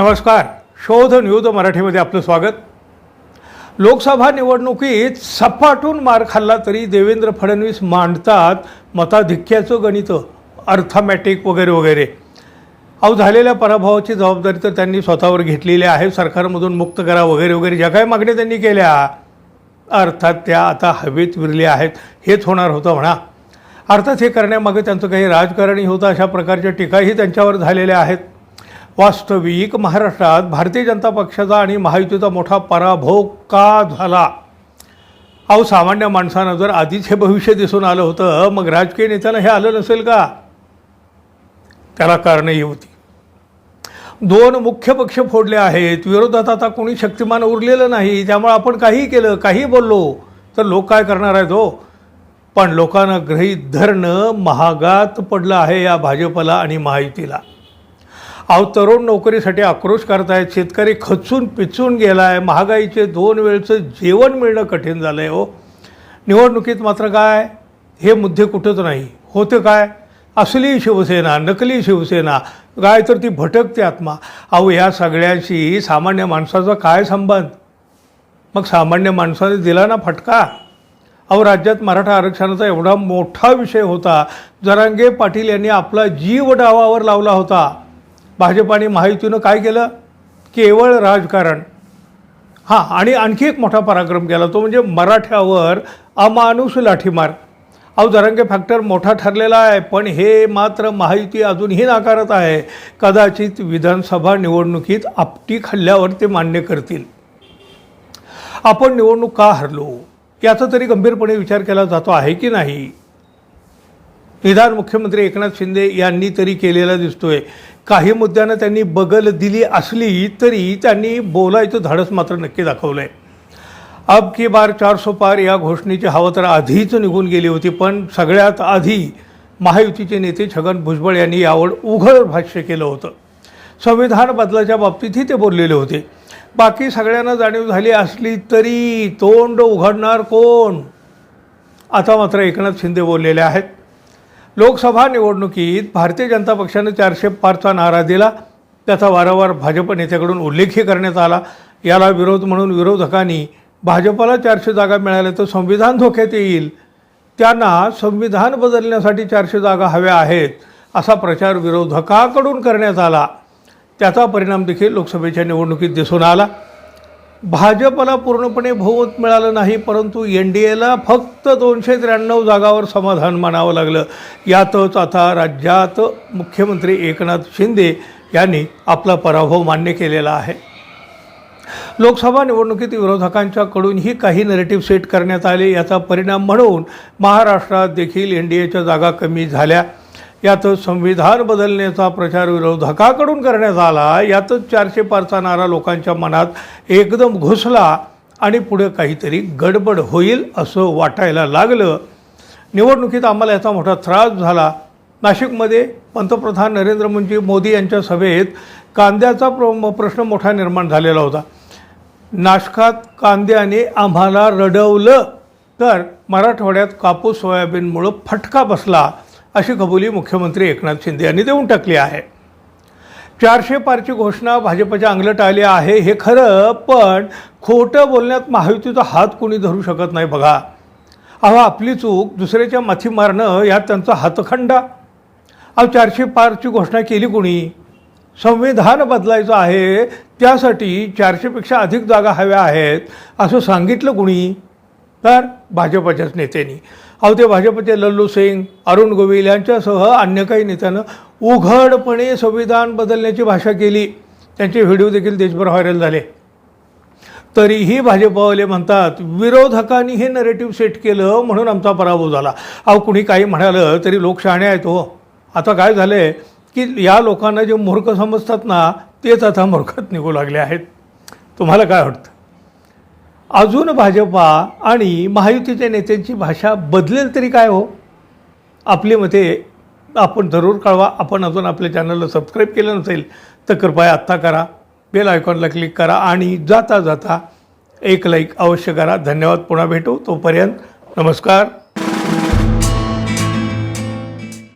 नमस्कार. शोध न्यूज मराठीमध्ये आपलं स्वागत. लोकसभा निवडणुकीत सपाटून मार खाल्ला तरी देवेंद्र फडणवीस मांडतात मताधिक्याचं गणित अर्थमॅटिक वगैरे वगैरे. अहो झालेल्या पराभवाची जबाबदारी तर त्यांनी स्वतःवर घेतलेली आहे. सरकारमधून मुक्त करा वगैरे वगैरे ज्या काही मागण्या त्यांनी केल्या अर्थात त्या आता हवेत विरल्या आहेत. हेच होणार होतं म्हणा. अर्थात हे करण्यामागे त्यांचं काही राजकारणही होतं अशा प्रकारच्या टीकाही त्यांच्यावर झालेल्या आहेत. वास्तविक महाराष्ट्रात भारतीय जनता पक्षाचा आणि महायुतीचा मोठा पराभव का झाला. अहो सामान्य माणसानं जर आधीच हे भविष्य दिसून आलं होतं मग राजकीय नेत्याला हे आलं नसेल का? त्याला कारणही होती. दोन मुख्य पक्ष फोडले आहेत. विरोधात आता कोणी शक्तिमान उरलेलं नाही. त्यामुळे आपण काहीही केलं काही बोललो तर लोक काय करणार आहेत हो? पण लोकांना गृहीत धरणं महागात पडलं आहे या भाजपला आणि महायुतीला. अहो तरुण नोकरीसाठी आक्रोश करतायत. शेतकरी खचून पिचून गेला आहे महागाईचे दोन वेळचं जेवण मिळणं कठीण झालं आहे हो. निवडणुकीत मात्र काय? हे मुद्दे कुठंच नाही. होते काय? असली शिवसेना नकली शिवसेना काय तर ती भटकते आत्मा. अहो या सगळ्याशी सामान्य माणसाचा काय संबंध? मग सामान्य माणसाने दिला ना फटका? अहो राज्यात मराठा आरक्षणाचा एवढा मोठा विषय होता. जरांगे पाटील यांनी आपला जीव डावावर लावला होता. भाजप आणि महायुतीनं काय केलं? केवळ राजकारण. हां आणि आणखी एक मोठा पराक्रम केला तो म्हणजे मराठ्यावर अमानुष लाठीमार. अहो जरंगे फॅक्टर मोठा ठरलेला आहे पण हे मात्र महायुती अजूनही नाकारत आहे. कदाचित विधानसभा निवडणुकीत आपटी खाल्ल्यावर ते मान्य करतील. आपण निवडणूक का हरलो? याचा तरी गंभीरपणे विचार केला जातो आहे की नाही? निदान मुख्यमंत्री एकनाथ शिंदे यांनी तरी केलेला दिसतोय. काही मुद्द्यांना त्यांनी बगल दिली असली तरी त्यांनी बोलायचं धाडस मात्र नक्की दाखवलं आहे अब की बार चार सो पार या घोषणेची हवा तर आधीच निघून गेली होती पण सगळ्यात आधी महायुतीचे नेते छगन भुजबळ यांनी यावर उघड भाष्य केलं होतं. संविधान बदलाच्या बाबतीतही ते बोललेले होते. बाकी सगळ्यांना जाणीव झाली असली तरी तोंड उघडणार कोण? आता मात्र एकनाथ शिंदे बोललेले आहेत. लोकसभा निवडणुकीत भारतीय जनता पक्षाने चारशे पाचचा नारा दिला. त्याचा वारंवार भाजप नेत्याकडून उल्लेखही करण्यात आला. याला विरोध म्हणून विरोधकांनी भाजपला चारशे जागा मिळाल्या तर संविधान धोक्यात येईल. त्यांना संविधान बदलण्यासाठी चारशे जागा हव्या आहेत असा प्रचार विरोधकाकडून करण्यात आला. त्याचा परिणाम देखील लोकसभेच्या निवडणुकीत दिसून आला. भाजपला पूर्णपणे बहुमत मिळालं नाही परंतु एन डी एला फक्त दोनशे त्र्याण्णव जागावर समाधान मानावं लागलं. यातच आता राज्यात मुख्यमंत्री एकनाथ शिंदे यांनी आपला पराभव मान्य केलेला आहे. लोकसभा निवडणुकीत विरोधकांच्याकडूनही काही नरेटिव्ह सेट करण्यात आले याचा परिणाम म्हणून महाराष्ट्रात देखील एन डी एच्या जागा कमी झाल्या. यातच संविधान बदलण्याचा प्रचार विरोधकाकडून करण्यात आला. यातच चारशे पारचा नारा लोकांच्या मनात एकदम घुसला आणि पुढे काहीतरी गडबड होईल असं वाटायला लागलं. निवडणुकीत आम्हाला याचा मोठा त्रास झाला. नाशिकमध्ये पंतप्रधान नरेंद्र मोदी मोदी यांच्या सभेत कांद्याचा प्र प्रश्न मोठा निर्माण झालेला होता. नाशकात कांद्याने आम्हाला रडवलं तर मराठवाड्यात कापूस सोयाबीनमुळं फटका बसला. अशी कबुली मुख्यमंत्री एकनाथ शिंदे यांनी देऊन टाकली आहे. चारशे पारची घोषणा भाजपच्या अंगलट आली आहे. हे खरं पण खोटं बोलण्यात महायुतीचा हात कोणी धरू शकत नाही बघा. अहो आपली चूक दुसऱ्याच्या माथी मारणं यात त्यांचा हातखंडा. अहो चारशे पारची घोषणा केली कोणी? संविधान बदलायचं आहे त्यासाठी चारशेपेक्षा अधिक जागा हव्या आहेत असं सांगितलं कुणी? तर भाजपच्याच नेत्यांनी. अहो ते भाजपचे लल्लू सिंग अरुण गोविल यांच्यासह अन्य काही नेत्यानं उघडपणे संविधान बदलण्याची भाषा केली. त्यांचे व्हिडिओ देखील देशभर व्हायरल झाले. तरीही भाजपवाले म्हणतात विरोधकांनी हे नरेटिव्ह सेट केलं म्हणून आमचा पराभव झाला. अहो कुणी काही म्हणालं तरी लोक शहाणे आहेत हो. आता काय झालं आहे की या लोकांना जे मूर्ख समजतात ना तेच आता मूर्खत निघू लागले आहेत. तुम्हाला काय वाटतं? अजून भाजपा आणि महायुतीच्या नेत्यांची भाषा बदलेल तरी काय हो? आपली मते आपण जरूर कळवा. आपण अजून आपल्या चॅनलला सबस्क्राईब केलं नसेल तर कृपया आत्ता करा. बेल आयकॉनला क्लिक करा आणि जाता जाता एक लाईक अवश्य करा. धन्यवाद. पुन्हा भेटू. तोपर्यंत नमस्कार.